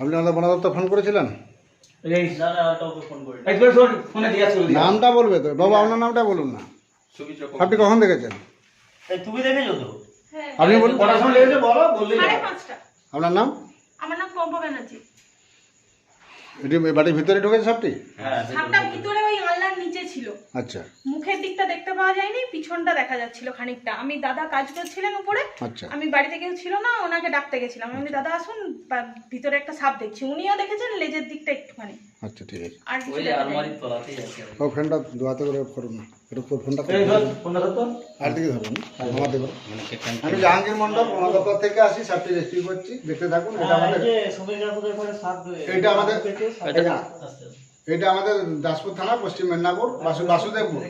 আপনি আমাদের বন দপ্তর ফোন করেছিলেন। নামটা বলবে তো। বাবা আপনার নামটা বলুন না। আপনি কখন দেখেছেন? তুমি দেখেছ তো? হ্যাঁ আপনি বলুন। আপনার নাম? আমার নাম পম্পা ব্যানার্জি। এটি বাড়ির ভিতরে ঢুকেছে সাপটি হ্যাঁ সাপটা ভিতরে ওই আলনার নিচে ছিল। আচ্ছা। মুখের দিকটা দেখতে পাওয়া যায়নি পিছনটা দেখা যাচ্ছিল খানিকটা। আমি দাদা কাজ করছিলেন উপরে আচ্ছা। আমি বাড়িতে কেউ ছিল না ওনাকে ডাকতে গেছিলাম। আমি বলি, দাদা আসুন ভিতরে একটা সাপ দেখছি। উনিও দেখেছেন লেজের দিকটা একটুখানি। আচ্ছা ঠিক আছে। ওই তলাতেই আছে ও ফোনটা দোয়াতে করে করুন না। ফোনটা এই ফোনটা তো। আর দিকে ধরুন আমার দেবেন আমি জাহাঙ্গীর মন্ডল বন দপ্তর থেকে আসি সাপটি রেস্কিউ করছি। দেখতে থাকুন এটা আমাদের এটা আমাদের এটা এটা আমাদের দাসপুর থানা পশ্চিম মেদিনীপুর বাসু বাসুদেবপুর।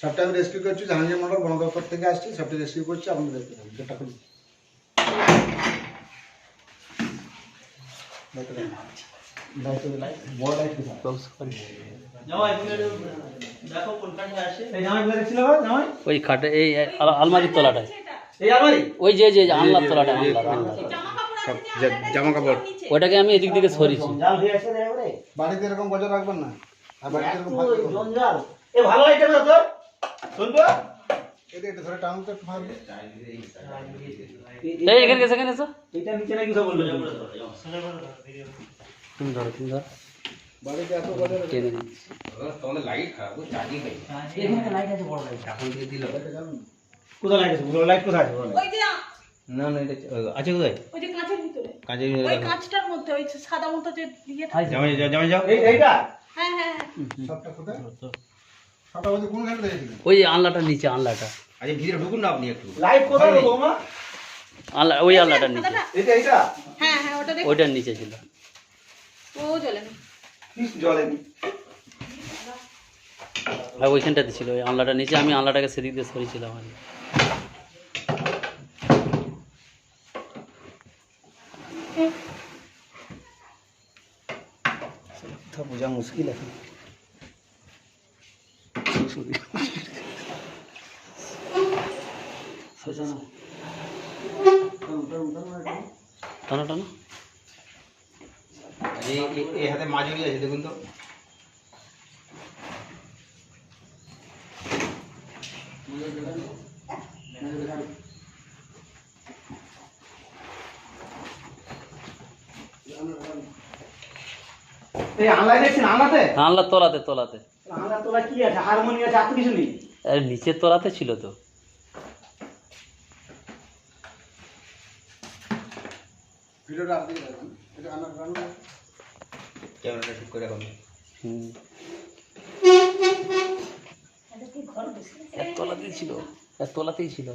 সাপটা আমি রেস্কিউ করছি জাহাঙ্গীর মন্ডল বন দপ্তর থেকে আসছি সাপটি রেস্কিউ করছি আপনাদের দেখতে থাকুন। ওই খাটে এই আলমারির তলাটায়? ওই যে যে আনলার তলাটা আনলার জামা কাপড়। ওইটাকে আমি এদিক দিকে সরিয়েছি হয়ে। বাড়িতে এরকম বজায় রাখবেন না আর বাড়িতে এরকম। এ ভালো তোর? এটা এখানে এসে এখানে এসো এইটা নিচে নাকি সব বলল তুমি ধরো তুমি ধরো। যে না না এটা আছে কোথায়? ওই যে কাঁচের ভিতরে। কাজে ওই কাঁচটার মধ্যে ওই সাদা মতো যে জামাই যাও জামাই যাও। এই এইটা? হ্যাঁ হ্যাঁ হ্যাঁ। সবটা কোথায়? সবটা কোন ওই যে নিচে আনলাটা আচ্ছা ভিতরে ঢুকুন না আপনি একটু। লাইট কোথায় গো আনলা ওই আনলাটার নিচে। এইটা? হ্যাঁ হ্যাঁ ওটা দেখ। ওইটার নিচে ছিল। ও না আর ওইখানটাতে ছিল ওই আনলাটার নিচে আমি আনলাটাকে সেদিক দিয়ে সরিয়েছিলাম আর কি। কথা বোঝা মুশকিল এখন। টানো টানো। এই এই- এই হাতে মাজুরি আছে দেখুন তো। এই আনলাই দেখছেন আনলাতে আনলার তলাতে তলাতে। আনলার তোলা কি আছে? হারমোনি আছে আর কিছু নেই? আরে নিচের তলাতে ছিল তো। ভিডিওটা দিকে এটা আনার ক্যামেরাটা ঠিক করে হুম এক তলাতেই ছিল এক তলাতেই ছিল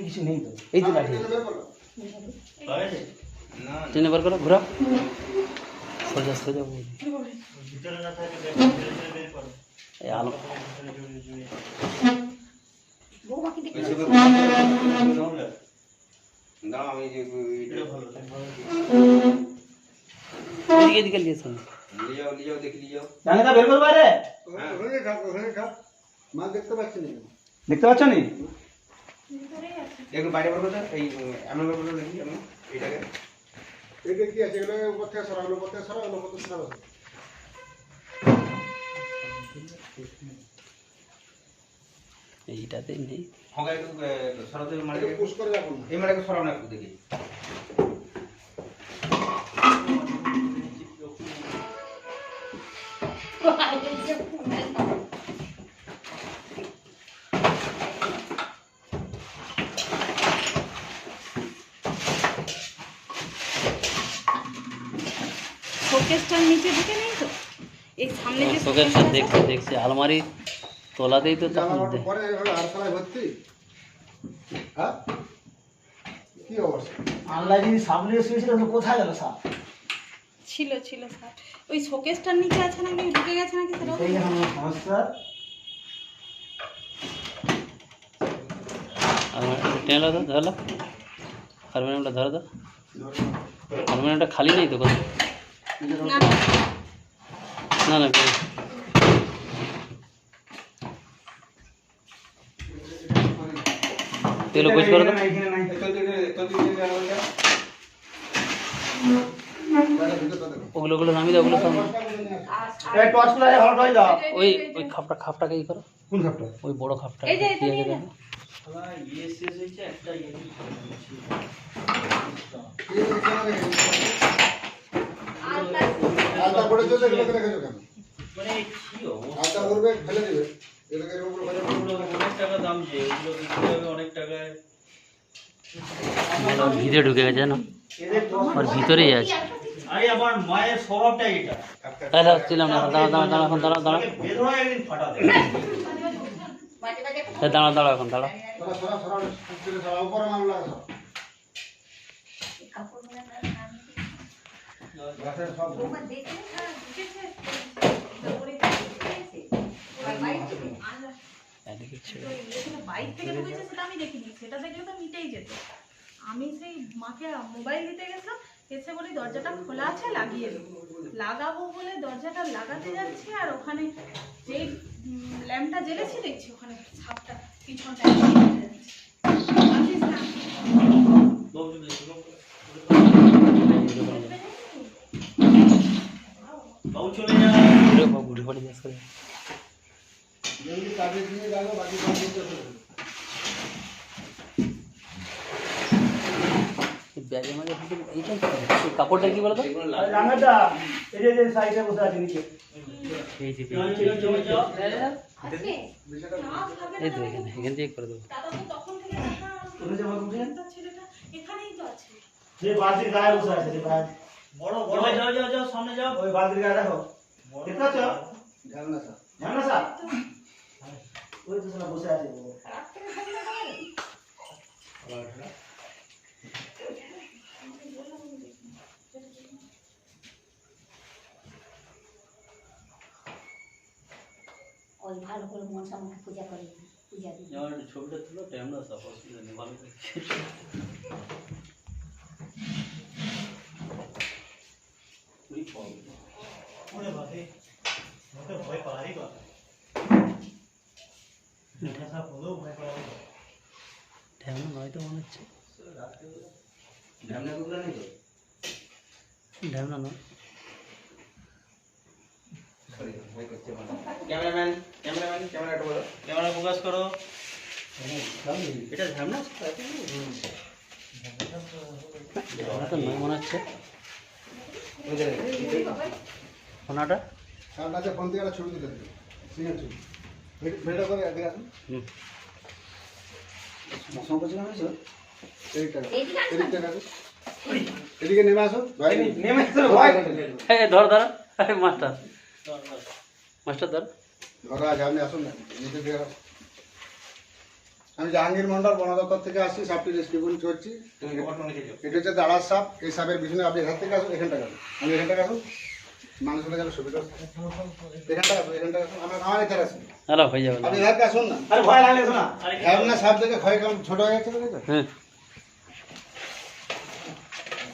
কিছু নেই তো এই তো লাঠি না বার করো ঘোরা সোজা সোজা এই আলো দাঁড়াও আমি এদিকে এদিকে নিয়ে শোন নিয়ে যাও নিয়ে যাও দেখি নিয়ে যাও। জানে তা বের করবে রে ওখানে থাক ওখানে থাক। মাছ দেখতে পাচ্ছি না দেখতে পাচ্ছ নি? ভিতরেই আছে একটু বাইরে এই এমন দেখি আমি এইটাকে। এটা কি আছে? এগুলো উপর থেকে সরা এগুলো উপর থেকে সরা উপর থেকে সরা এইটাতে নেই। একটু সরাতে মানে পুশ করে রাখুন। এই মানে সরাও না একটু দেখি। শোকেসটার নিচে ঢুকে নেই তো? এই সামনে যে শোকেসটা দেখছি দেখছি আলমারি তলাতেই তো তখন পরে আর তলায় ভর্তি? হ্যাঁ? কি অবস্থা? আনলাই যদি শুয়েছিল তো কোথায় গেল সাপ? ছিল ছিল স্যার ওই শোকেসটার নিচে আছে নাকি ঢুকে গেছে নাকি সেটা সমস্যা। আলমারি টেনে দাও ধরো হারমোনিয়ামটা ধরো হারমোনিয়ামটা খালি নেই তো কোথাও? না না। তেল উপোস করো তো। দেখো ওগুলো ওগুলো নামিয়ে দাও ওগুলো দাও। ওই ওই খাপটা খাপটাকে ই করো। কোন খাপটা? ওই বড় খাপটা এই যে, এটা দিয়ে নিয়ে নাও। শালা ইয়ে একটা ইয়ে এই যে এখানে দেখো। আলতা পড়েছে তো এগুলোকে রেখেছো কেন? মানে কি অবস্থা আলতা করবে ফেলে দিবে। এটাকে এরকম করে ফেলে অনেক টাকা দাম যে বিক্রি হবে অনেক টাকায়? ভিতরে ঢুকে গেছে না? ওর ভিতরেই আছে। আরে আমার মায়ের স্বভাবটাই এটা। তাহলে ছিলাম না দাঁড়া দাঁড়া দাঁড়া এখন দাঁড়া দাঁড়া বেদনা একদিন ফাটা দেয় দাঁড়া দাঁড়া এখন দাঁড়া সরা সরা সরা ছেলে সরা উপরে মামলা সব গাছের সব বাইক থেকে ঢুকেছে সেটা আমি দেখিনি। সেটা দেখলে তো মিটেই যেত। আমি সেই মাকে মোবাইল দিতে গেছিলাম। এসে বলি দরজাটা খোলা আছে লাগিয়ে দেবো লাগাবো বলে দরজাটা লাগাতে যাচ্ছি আর ওখানে যেই ল্যাম্পটা জ্বেলেছি দেখছি ওখানে সাপটা পিছনটা আসিস করে। যেমনি কাজে দিয়ে গেল বাকি সব দিতে হবে এই ব্যাগের মধ্যে ঢুকে এইটা কি? এই কাপড়টা কি বলো তো রান্নাটা এই যে সাইডে বসে আছে নিচে এই যে এই তো এখানে এখান থেকে করে দেবো। যে বালতির গায়ে বসে আছে বড় বড়। যাও যাও যাও সামনে যাও। ওই বালতির গায়ে দেখো। দেখতে পাচ্ছ ধ্যান না স্যার? জানো না স্যার ওই তো শালা বসে আছে? ওই ভালো করে মনসা মুখে পূজা করে পূজা দিই ছবিটা তুলো না সব অসুবিধা নেই ভালো করে তুই পাবি ঢ্যামনা নয় তো মনে হচ্ছে ঢ্যামনা নয় ক্যামেরাম্যান ক্যামেরাম্যান। ক্যামেরাটা বলো ক্যামেরা ফোকাস করো এটা ঝামনা ঢ্যামনা তো নয় মনে হচ্ছে সোনাটা সামনে আছে ফোন থেকে ছবি তুলে সিঙ্গেল ছবি। ভিডিও করে আসুন। আসুন। এদিকটা আসুন। এদিকে নেমে আসুন। ভাই নেমে তো ভাই। ধর ধর। এই মাস্টার। মাস্টার ধর। আছে আপনি আসুন না। নিচে দিয়ে আমি জাহাঙ্গীর মন্ডল বন দপ্তর থেকে আসছি সাপটি রেস্কিউ করছি? এটা হচ্ছে দাঁড়ার সাপ। এই সাপের পিছনে আপনি এখান থেকে আসুন এখানটা আসুন। আমি এখানটা আসুন। মানুষের যেন সুবিধা এখানটা আসুন এখানটা আসুন আমার আমার এখানে আসুন হ্যালো হয়ে যাবে আপনি আসুন না। আরে ভয় লাগলে শোনা হ্যাঁ সাপ দেখে ভয় কেমন ছোট হয়ে হ্যাঁ।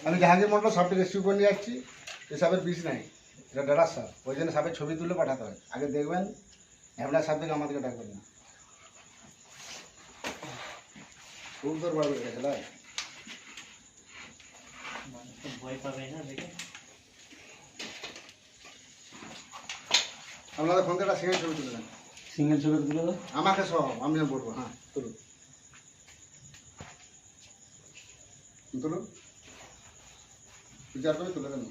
আমি জাহাঙ্গীর মন্ডল সাপটি রেস্কিউ করে নিয়ে যাচ্ছি এই সাপের বিষ নাই। এটা ডাটার সাপ। ওই জন্য সাপের ছবি তুলে পাঠাতে হয়। আগে দেখবেন হ্যামলা সাপ দেখে আমাদেরকে ডাকবেন না। খুব তোর বাড়বে গেছে ভয় পাবে না দেখে। আপনাদের ফোন একটা সিঙ্গেল ছবি তুলে দেন। সিঙ্গেল ছবি তুলে দাও। আমাকে সহ আমি বলব হ্যাঁ তুলুন। তুলুন। বিচার করে তুলে দেন।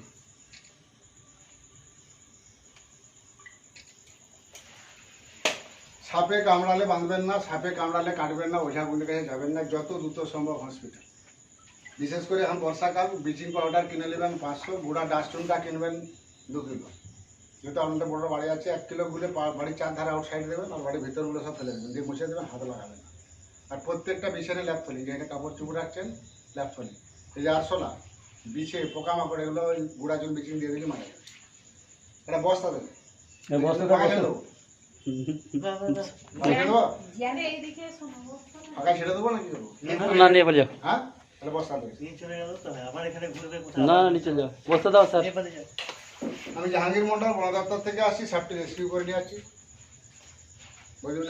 সাপে কামড়ালে বাঁধবেন না সাপে কামড়ালে কাটবেন না ওঝাগুলির কাছে যাবেন না যত দ্রুত সম্ভব হসপিটাল বিশেষ করে এখন বর্ষাকাল ব্লিচিং পাউডার কিনে নেবেন পাঁচশো গুঁড়া ডাস্টবিনটা কিনবেন দু কিলো। যেহেতু আপনাদের বড় বাড়ি আছে এক কিলো গুলে বাড়ির চার ধারে আউটসাইড দেবেন আর বাড়ির ভিতরগুলো সব ফেলে দেবেন। দিয়ে মুছে দেবেন হাতে লাগাবেন। না। আর প্রত্যেকটা বিছানে ল্যাপ থলি যেখানে কাপড় চুপড় রাখছেন ল্যাপ থলি এই যে আরশোলা বিছে পোকামাকড় এগুলো ওই গুঁড়া চুন বিচিং দিয়ে দিলে মারা যাবে। এটা বস্তা দেবে ফাঁকা বস্তা। ছেড়ে দেবো না, বসো না। ফাঁকা ছেড়ে দেবো নাকি না নিয়ে বলে যাও। হ্যাঁ? বস্তা দেবে না নিচে যাও। বসতে দাও স্যার। আমি জাহাঙ্গীর মন্ডল বন দপ্তর থেকে আসছি সাপটি রেস্কিউ করে নিয়ে আসছি। বুঝলেন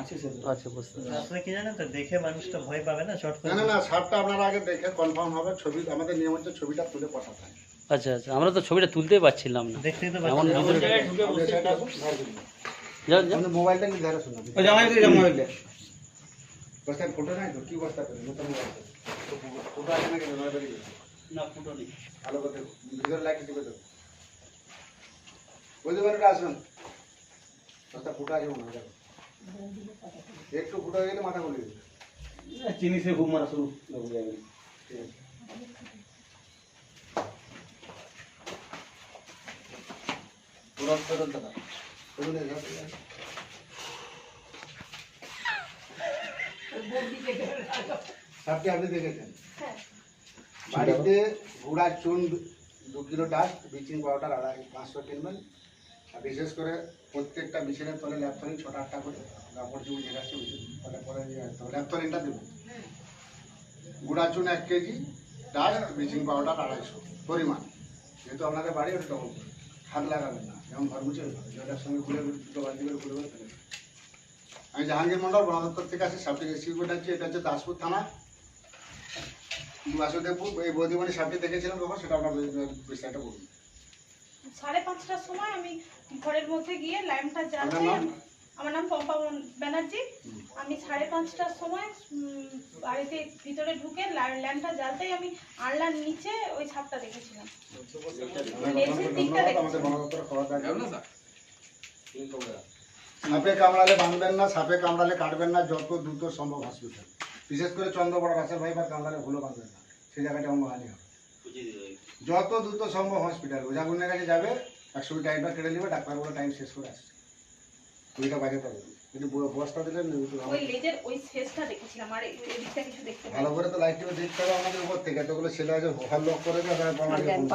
আছে আচ্ছা বুঝতে পারছি। আসলে কি জানেন তো দেখে মানুষটা ভয় পাবে না শর্ট না না না সাপটা আপনারা আগে দেখে কনফার্ম হবে ছবি আমাদের নিয়ম হচ্ছে ছবিটা তুলে আচ্ছা আচ্ছা আমরা তো ছবিটা তুলতেই পারছিলাম না। এমন মোবাইলটা বস্তায় ফটো নাই তো কি বস্তা করে নতুন বস্তা তো ফটো আছে নাকি নয় বেরিয়ে গেছে না ফুটো নেই। ভালো করে দেখো ভিতরে লাইট টিপে দেবো। বুঝতে পারবে আসুন। বস্তা ফুটো আছে মনে হয় দেখো। একটু ফুটো হয়ে গেলে মাথা খুলে দেবে। চিনি সে ঘুম মারা শুরু লোক যাবে। ঠিক আছে। পুরো ফেরত দাদা। ফেরত দিয়ে যাও, ঠিক আছে। সাপটি আপনি দেখেছেন? হ্যাঁ। বাড়িতে গুঁড়া চুন দু- কিলো ডাস্ট ব্লিচিং পাউডার আড়াই পাঁচশো কিনবেন আর বিশেষ করে প্রত্যেকটা বিছানের তলে ল্যাপথলিন ছটা আটটা করে। কাপড় চুপড় যেটা আছে পরে পরে ল্যাপথলিনটা দেবেন গুঁড়া চুন এক কেজি ডাস্ট ব্লিচিং পাউডার আড়াইশো। পরিমাণ। যেহেতু আপনাদের বাড়ি ওটা ডবল হাত লাগাবেন না যেমন ঘর মুছে জলের সঙ্গে খুলে দুটো বালতি করে খুলে আমি জাহাঙ্গীর মন্ডল বন দপ্তর থেকে আসি হচ্ছে এটা হচ্ছে দাসপুর থানা। বাসুদেবপুর এই বৌদিমণি সাপটি দেখেছিলাম তখন সেটা আপনার বিষয়টা বলুন সাড়ে পাঁচটার সময় আমি ঘরের মধ্যে গিয়ে আমার নাম পম্পা ব্যানার্জি। আমি সাড়ে পাঁচটার সময় বাড়িতে ভিতরে ঢুকে ল্যাম্পটা জ্বালতেই আমি আনলার নিচে ওই ছাপটা দেখেছিলাম। সাপে কামড়ালে বাঁধবেন না সাপে কামড়ালে কাটবেন না যত দ্রুত সম্ভব হসপিটাল বিশেষ করে চন্দ্রবড় রাসেল ভাইবার কামড়ালে ভুলো বাঁধবেন না। সেই জায়গাটা অঙ্গহানি হবে। যত দ্রুত সম্ভব হসপিটাল ওঝাগুনের কাছে যাবে একশো টাইমটা কেটে নেবে ডাক্তারগুলো টাইম শেষ করে আসছে। কুড়িটা বাজাতে হবে যদি ব- বস্তা দিলেন ওই লেজের ওই শেষটা দেখেছিলাম আর এই- এই দিকটা কিছু দেখতে পাই ভালো করে তো লাইট টিপে দেখতে হবে আমাদের উপর থেকে। এতগুলো ছেলে আছে লক করে বন্ধ করে দেবো?